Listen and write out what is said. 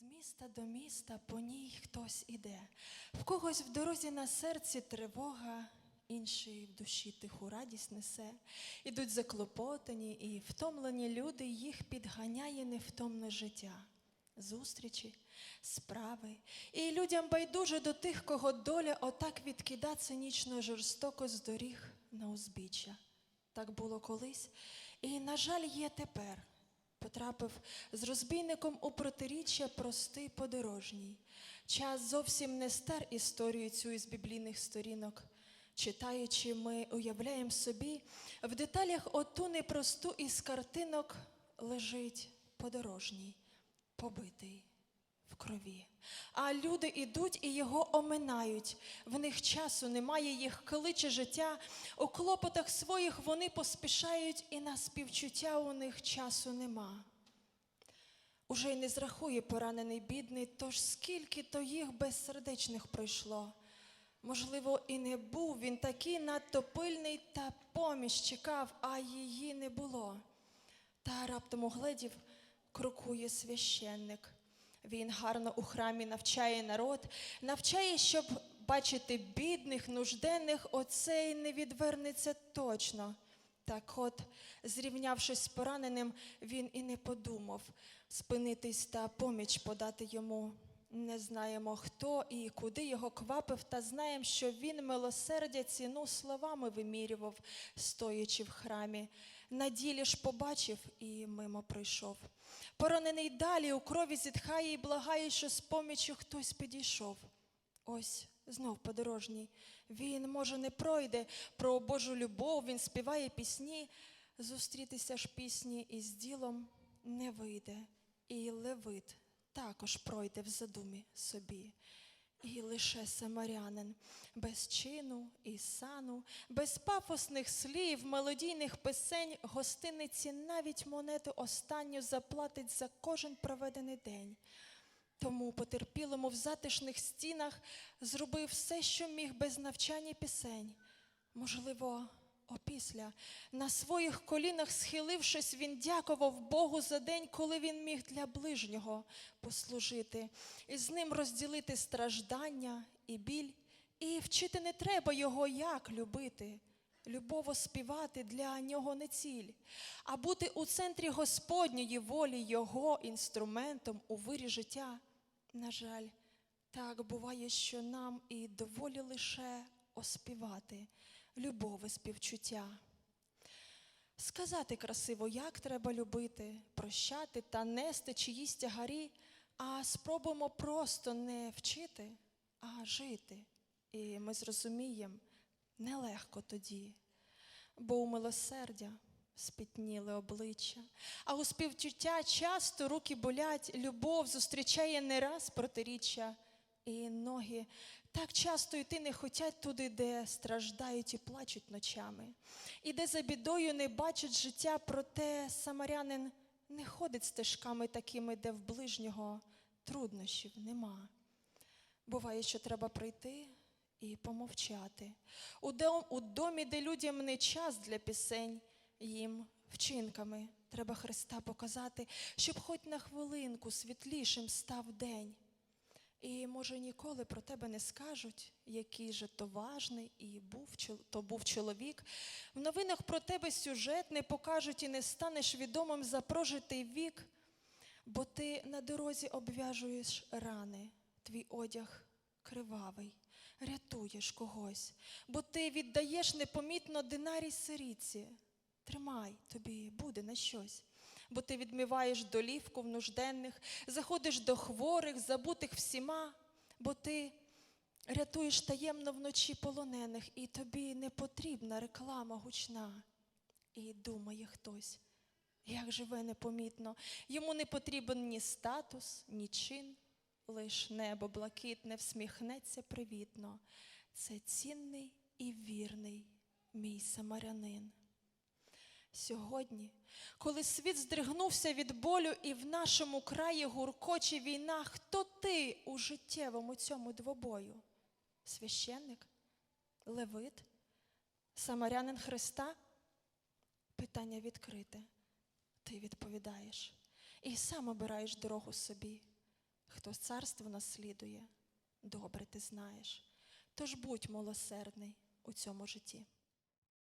З міста до міста по ній хтось іде. В когось в дорозі на серці тривога, інший в душі тиху радість несе. Ідуть заклопотані і втомлені люди, їх підганяє невтомне життя. Зустрічі, справи, і людям байдуже до тих, кого доля отак відкида цинічно жорстоко з доріг на узбіччя. Так було колись, і, на жаль, є тепер. Потрапив з розбійником у протиріччя простий подорожній. Час зовсім не стер історію цю із біблійних сторінок. Читаючи, ми уявляємо собі, в деталях оту непросту із картинок лежить подорожній, побитий в. А люди ідуть і його оминають. В них часу немає, їх кличе життя. У клопотах своїх вони поспішають, і на співчуття у них часу нема. Уже й не зрахує поранений бідний, тож скільки то їх безсердечних пройшло. Можливо, і не був він такий надто пильний, та поміч чекав, а її не було. Та раптом угледів, крокує священник. Він гарно у храмі навчає народ, навчає, щоб бачити бідних, нужденних, оцей не відвернеться точно. Так от, зрівнявшись з пораненим, він і не подумав спинитись та поміч подати йому. Не знаємо, хто і куди його квапив, та знаємо, що він милосердя ціну словами вимірював, стоячи в храмі. На ділі ж побачив і мимо прийшов. Поранений далі у крові зітхає і благає, що з помічю хтось підійшов. Ось знов подорожній. Він, може, не пройде про Божу любов, він співає пісні. Зустрітися ж пісні із ділом не вийде. І левит також пройде в задумі собі. І лише самарянин без чину і сану, без пафосних слів, мелодійних писень, гостиниці навіть монету останню заплатить за кожен проведений день. Тому потерпілому в затишних стінах зробив все, що міг без навчання пісень. Можливо, опісля, на своїх колінах схилившись, він дякував Богу за день, коли він міг для ближнього послужити, і з ним розділити страждання і біль. І вчити не треба його як любити. Любово співати для нього не ціль, а бути у центрі Господньої волі Його інструментом у вирі життя. На жаль, так буває, що нам і доволі лише оспівати любові співчуття. Сказати красиво, як треба любити, прощати та нести чиїсь тягарі, а спробуємо просто не вчити, а жити. І ми зрозуміємо, нелегко тоді, бо у милосердя спітніли обличчя, а у співчуття часто руки болять, любов зустрічає не раз протиріччя, і ноги так часто йти не хотять туди, де страждають і плачуть ночами, і де за бідою не бачать життя, проте самарянин не ходить стежками такими, де в ближнього труднощів нема. Буває, що треба прийти і помовчати. У, дом, у домі, де людям не час для пісень, їм вчинками треба Христа показати, щоб хоч на хвилинку світлішим став день. І, може, ніколи про тебе не скажуть, який же то важний і був то був чоловік. В новинах про тебе сюжет не покажуть і не станеш відомим за прожитий вік, бо ти на дорозі обв'яжуєш рани, твій одяг кривавий, рятуєш когось, бо ти віддаєш непомітно динарій сиріці. Тримай, тобі буде на щось. Бо ти відмиваєш долівку в нужденних, заходиш до хворих, забутих всіма, бо ти рятуєш таємно вночі полонених, і тобі не потрібна реклама гучна. І думає хтось, як живе непомітно. Йому не потрібен ні статус, ні чин, лиш небо блакитне всміхнеться привітно. Це цінний і вірний мій самарянин. Сьогодні, коли світ здригнувся від болю і в нашому краї гуркоче війна, хто ти у життєвому цьому двобою? Священник? Левит? Самарянин Христа? Питання відкрите. Ти відповідаєш і сам обираєш дорогу собі. хто царство наслідує, добре ти знаєш. Тож будь милосердний у цьому житті.